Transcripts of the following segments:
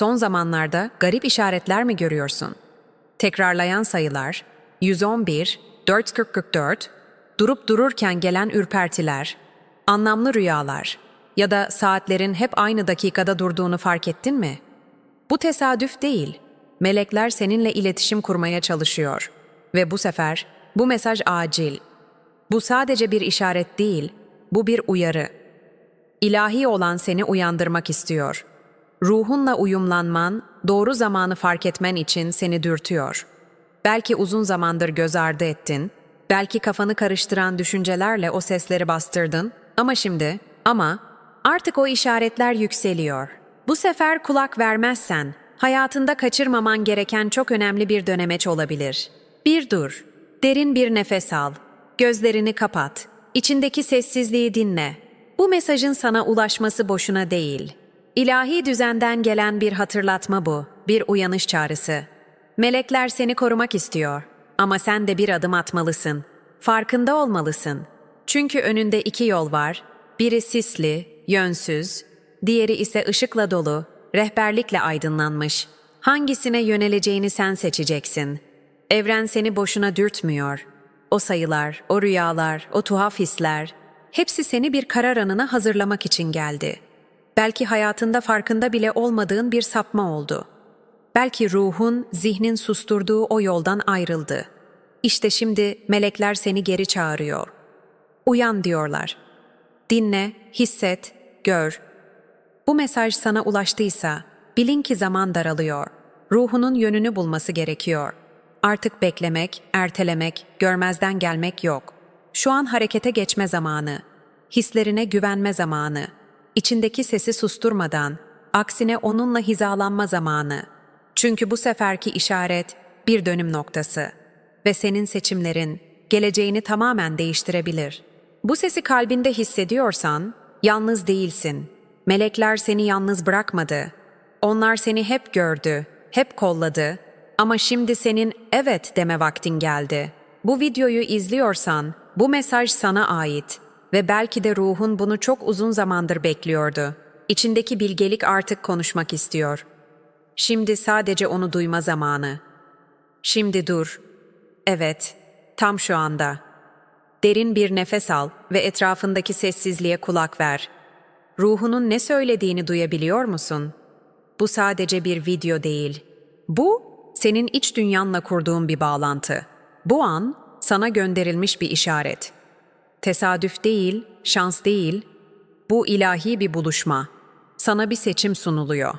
Son zamanlarda garip işaretler mi görüyorsun? Tekrarlayan sayılar, 111, 444, durup dururken gelen ürpertiler, anlamlı rüyalar ya da saatlerin hep aynı dakikada durduğunu fark ettin mi? Bu tesadüf değil. Melekler seninle iletişim kurmaya çalışıyor. Ve bu sefer bu mesaj acil. Bu sadece bir işaret değil, bu bir uyarı. İlahi olan seni uyandırmak istiyor. Ruhunla uyumlanman, doğru zamanı fark etmen için seni dürtüyor. Belki uzun zamandır göz ardı ettin, belki kafanı karıştıran düşüncelerle o sesleri bastırdın ama şimdi, ama artık o işaretler yükseliyor. Bu sefer kulak vermezsen, hayatında kaçırmaman gereken çok önemli bir dönemeç olabilir. Bir dur, derin bir nefes al, gözlerini kapat, içindeki sessizliği dinle. Bu mesajın sana ulaşması boşuna değil. İlahi düzenden gelen bir hatırlatma bu, bir uyanış çağrısı. Melekler seni korumak istiyor ama sen de bir adım atmalısın. Farkında olmalısın. Çünkü önünde iki yol var. Biri sisli, yönsüz, diğeri ise ışıkla dolu, rehberlikle aydınlanmış. Hangisine yöneleceğini sen seçeceksin. Evren seni boşuna dürtmüyor. O sayılar, o rüyalar, o tuhaf hisler, hepsi seni bir karar anına hazırlamak için geldi. Belki hayatında farkında bile olmadığın bir sapma oldu. Belki ruhun, zihnin susturduğu o yoldan ayrıldı. İşte şimdi melekler seni geri çağırıyor. Uyan diyorlar. Dinle, hisset, gör. Bu mesaj sana ulaştıysa, bilin ki zaman daralıyor. Ruhunun yönünü bulması gerekiyor. Artık beklemek, ertelemek, görmezden gelmek yok. Şu an harekete geçme zamanı. Hislerine güvenme zamanı. İçindeki sesi susturmadan, aksine onunla hizalanma zamanı. Çünkü bu seferki işaret bir dönüm noktası ve senin seçimlerin geleceğini tamamen değiştirebilir. Bu sesi kalbinde hissediyorsan yalnız değilsin. Melekler seni yalnız bırakmadı. Onlar seni hep gördü, hep kolladı ama şimdi senin evet deme vaktin geldi. Bu videoyu izliyorsan bu mesaj sana ait ve belki de ruhun bunu çok uzun zamandır bekliyordu. İçindeki bilgelik artık konuşmak istiyor. Şimdi sadece onu duyma zamanı. Şimdi dur. Evet, tam şu anda. Derin bir nefes al ve etrafındaki sessizliğe kulak ver. Ruhunun ne söylediğini duyabiliyor musun? Bu sadece bir video değil. Bu, senin iç dünyanla kurduğun bir bağlantı. Bu an, sana gönderilmiş bir işaret. Tesadüf değil, şans değil, bu ilahi bir buluşma. Sana bir seçim sunuluyor.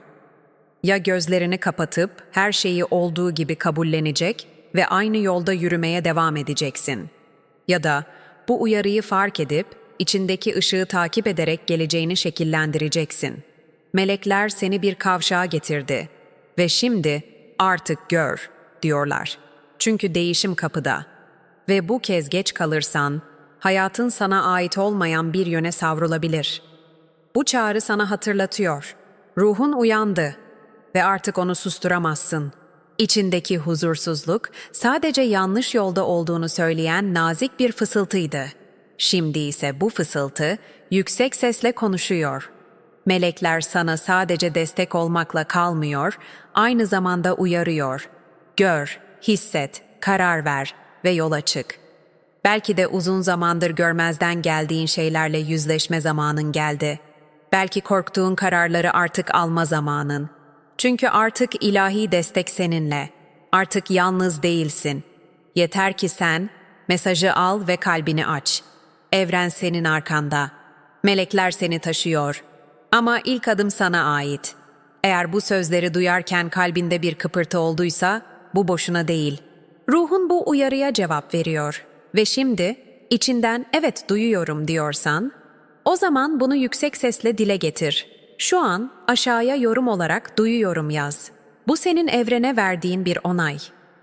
Ya gözlerini kapatıp her şeyi olduğu gibi kabullenecek ve aynı yolda yürümeye devam edeceksin. Ya da bu uyarıyı fark edip içindeki ışığı takip ederek geleceğini şekillendireceksin. Melekler seni bir kavşağa getirdi ve şimdi artık gör diyorlar. Çünkü değişim kapıda. Ve bu kez geç kalırsan hayatın sana ait olmayan bir yöne savrulabilir. Bu çağrı sana hatırlatıyor. Ruhun uyandı ve artık onu susturamazsın. İçindeki huzursuzluk sadece yanlış yolda olduğunu söyleyen nazik bir fısıltıydı. Şimdi ise bu fısıltı yüksek sesle konuşuyor. Melekler sana sadece destek olmakla kalmıyor, aynı zamanda uyarıyor. Gör, hisset, karar ver ve yola çık. Belki de uzun zamandır görmezden geldiğin şeylerle yüzleşme zamanın geldi. Belki korktuğun kararları artık alma zamanın. Çünkü artık ilahi destek seninle. Artık yalnız değilsin. Yeter ki sen mesajı al ve kalbini aç. Evren senin arkanda. Melekler seni taşıyor. Ama ilk adım sana ait. Eğer bu sözleri duyarken kalbinde bir kıpırtı olduysa bu boşuna değil. Ruhun bu uyarıya cevap veriyor ve şimdi içinden evet duyuyorum diyorsan o zaman bunu yüksek sesle dile getir. Şu an aşağıya yorum olarak duyuyorum yaz. Bu senin evrene verdiğin bir onay.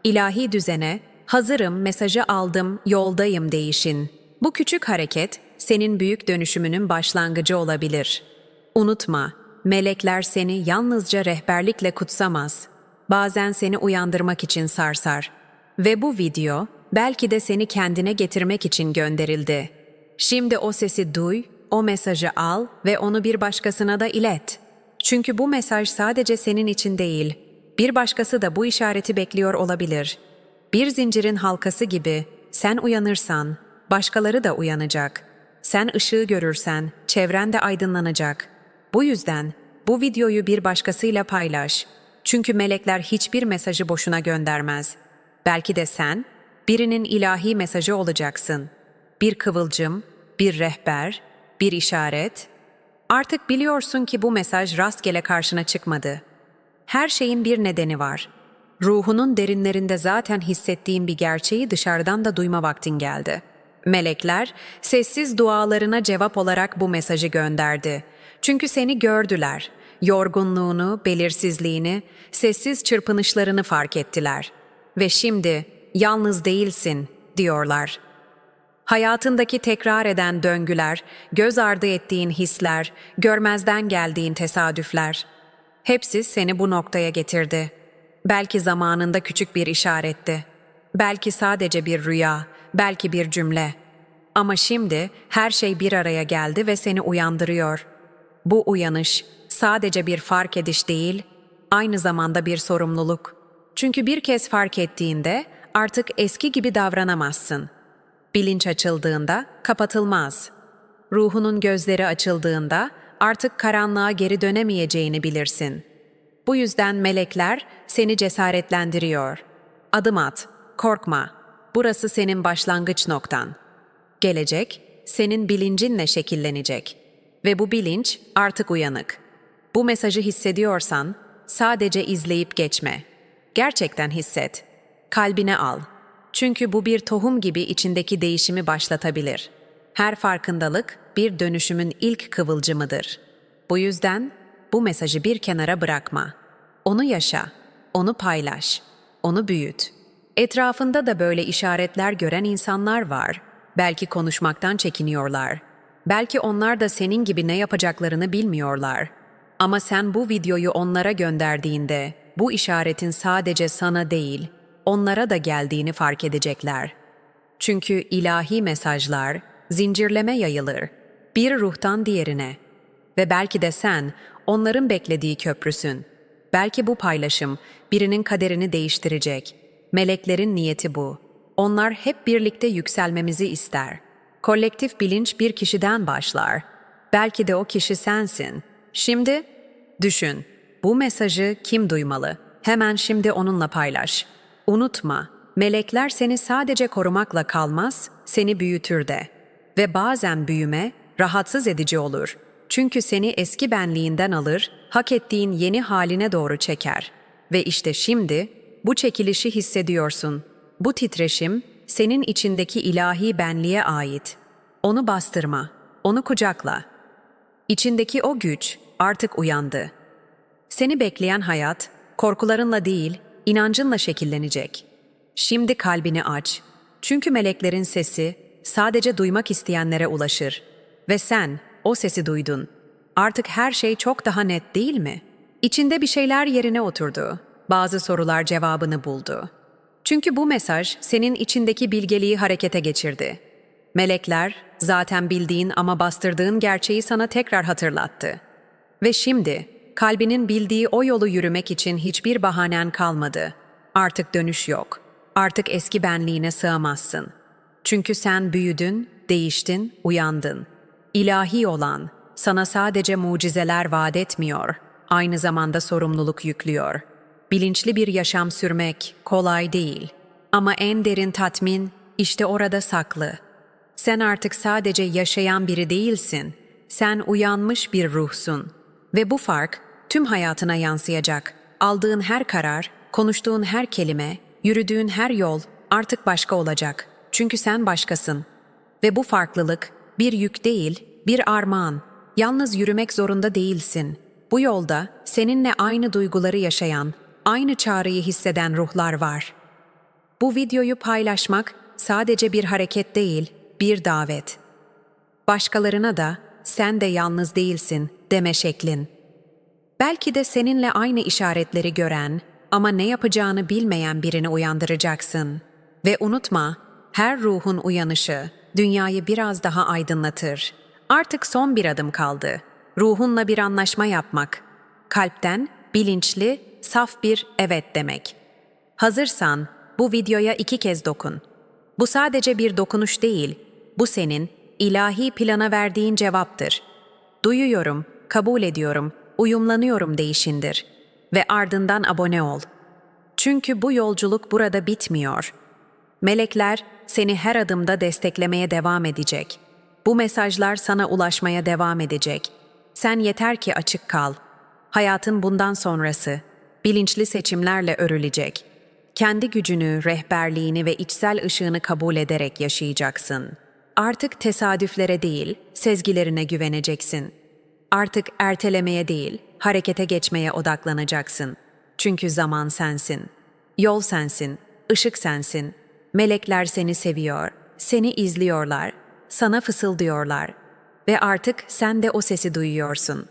İlahi düzene, hazırım, mesajı aldım, yoldayım değişin. Bu küçük hareket senin büyük dönüşümünün başlangıcı olabilir. Unutma, melekler seni yalnızca rehberlikle kutsamaz. Bazen seni uyandırmak için sarsar. Ve bu video belki de seni kendine getirmek için gönderildi. Şimdi o sesi duy o mesajı al ve onu bir başkasına da ilet. Çünkü bu mesaj sadece senin için değil, bir başkası da bu işareti bekliyor olabilir. Bir zincirin halkası gibi sen uyanırsan, başkaları da uyanacak. Sen ışığı görürsen, çevren de aydınlanacak. Bu yüzden bu videoyu bir başkasıyla paylaş. Çünkü melekler hiçbir mesajı boşuna göndermez. Belki de sen birinin ilahi mesajı olacaksın. Bir kıvılcım, bir rehber, bir işaret. Artık biliyorsun ki bu mesaj rastgele karşına çıkmadı. Her şeyin bir nedeni var. Ruhunun derinlerinde zaten hissettiğin bir gerçeği dışarıdan da duyma vaktin geldi. Melekler sessiz dualarına cevap olarak bu mesajı gönderdi. Çünkü seni gördüler. Yorgunluğunu, belirsizliğini, sessiz çırpınışlarını fark ettiler. Ve şimdi yalnız değilsin diyorlar. Hayatındaki tekrar eden döngüler, göz ardı ettiğin hisler, görmezden geldiğin tesadüfler. Hepsi seni bu noktaya getirdi. Belki zamanında küçük bir işaretti. Belki sadece bir rüya, belki bir cümle. Ama şimdi her şey bir araya geldi ve seni uyandırıyor. Bu uyanış sadece bir fark ediş değil, aynı zamanda bir sorumluluk. Çünkü bir kez fark ettiğinde artık eski gibi davranamazsın. Bilinç açıldığında kapatılmaz. Ruhunun gözleri açıldığında artık karanlığa geri dönemeyeceğini bilirsin. Bu yüzden melekler seni cesaretlendiriyor. Adım at, korkma. Burası senin başlangıç noktan. Gelecek senin bilincinle şekillenecek ve bu bilinç artık uyanık. Bu mesajı hissediyorsan sadece izleyip geçme. Gerçekten hisset. Kalbine al. Çünkü bu bir tohum gibi içindeki değişimi başlatabilir. Her farkındalık bir dönüşümün ilk kıvılcımıdır. Bu yüzden bu mesajı bir kenara bırakma. Onu yaşa, onu paylaş, onu büyüt. Etrafında da böyle işaretler gören insanlar var. Belki konuşmaktan çekiniyorlar. Belki onlar da senin gibi ne yapacaklarını bilmiyorlar. Ama sen bu videoyu onlara gönderdiğinde bu işaretin sadece sana değil, onlara da geldiğini fark edecekler. Çünkü ilahi mesajlar zincirleme yayılır. Bir ruhtan diğerine. Ve belki de sen onların beklediği köprüsün. Belki bu paylaşım birinin kaderini değiştirecek. Meleklerin niyeti bu. Onlar hep birlikte yükselmemizi ister. Kolektif bilinç bir kişiden başlar. Belki de o kişi sensin. Şimdi düşün. Bu mesajı kim duymalı? Hemen şimdi onunla paylaş. Unutma, melekler seni sadece korumakla kalmaz, seni büyütür de. Ve bazen büyüme rahatsız edici olur. Çünkü seni eski benliğinden alır, hak ettiğin yeni haline doğru çeker. Ve işte şimdi bu çekilişi hissediyorsun. Bu titreşim senin içindeki ilahi benliğe ait. Onu bastırma, onu kucakla. İçindeki o güç artık uyandı. Seni bekleyen hayat korkularınla değil, inancınla şekillenecek. Şimdi kalbini aç. Çünkü meleklerin sesi sadece duymak isteyenlere ulaşır. Ve sen o sesi duydun. Artık her şey çok daha net değil mi? İçinde bir şeyler yerine oturdu. Bazı sorular cevabını buldu. Çünkü bu mesaj senin içindeki bilgeliği harekete geçirdi. Melekler zaten bildiğin ama bastırdığın gerçeği sana tekrar hatırlattı. Ve şimdi kalbinin bildiği o yolu yürümek için hiçbir bahanen kalmadı. Artık dönüş yok. Artık eski benliğine sığamazsın. Çünkü sen büyüdün, değiştin, uyandın. İlahi olan sana sadece mucizeler vaat etmiyor, aynı zamanda sorumluluk yüklüyor. Bilinçli bir yaşam sürmek kolay değil. Ama en derin tatmin işte orada saklı. Sen artık sadece yaşayan biri değilsin. Sen uyanmış bir ruhsun. Ve bu fark tüm hayatına yansıyacak. Aldığın her karar, konuştuğun her kelime, yürüdüğün her yol artık başka olacak. Çünkü sen başkasın. Ve bu farklılık bir yük değil, bir armağan. Yalnız yürümek zorunda değilsin. Bu yolda seninle aynı duyguları yaşayan, aynı çağrıyı hisseden ruhlar var. Bu videoyu paylaşmak sadece bir hareket değil, bir davet. Başkalarına da sen de yalnız değilsin deme şeklin. Belki de seninle aynı işaretleri gören ama ne yapacağını bilmeyen birini uyandıracaksın. Ve unutma, her ruhun uyanışı dünyayı biraz daha aydınlatır. Artık son bir adım kaldı. Ruhunla bir anlaşma yapmak. Kalpten, bilinçli, saf bir evet demek. Hazırsan bu videoya iki kez dokun. Bu sadece bir dokunuş değil, bu senin ilahi plana verdiğin cevaptır. Duyuyorum, kabul ediyorum, uyumlanıyorum değişindir. Ve ardından abone ol. Çünkü bu yolculuk burada bitmiyor. Melekler seni her adımda desteklemeye devam edecek. Bu mesajlar sana ulaşmaya devam edecek. Sen yeter ki açık kal. Hayatın bundan sonrası bilinçli seçimlerle örülecek. Kendi gücünü, rehberliğini ve içsel ışığını kabul ederek yaşayacaksın. Artık tesadüflere değil, sezgilerine güveneceksin. Artık ertelemeye değil, harekete geçmeye odaklanacaksın. Çünkü zaman sensin. Yol sensin, ışık sensin. Melekler seni seviyor, seni izliyorlar, sana fısıldıyorlar ve artık sen de o sesi duyuyorsun.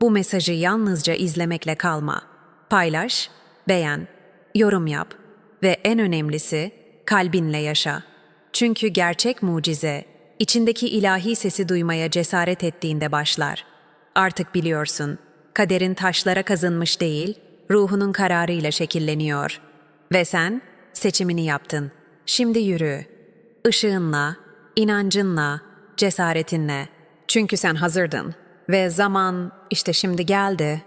Bu mesajı yalnızca izlemekle kalma. Paylaş, beğen, yorum yap ve en önemlisi kalbinle yaşa. Çünkü gerçek mucize içindeki ilahi sesi duymaya cesaret ettiğinde başlar. Artık biliyorsun, kaderin taşlara kazınmış değil, ruhunun kararıyla şekilleniyor. Ve sen seçimini yaptın. Şimdi yürü. Işığınla, inancınla, cesaretinle. Çünkü sen hazırdın. Ve zaman işte şimdi geldi.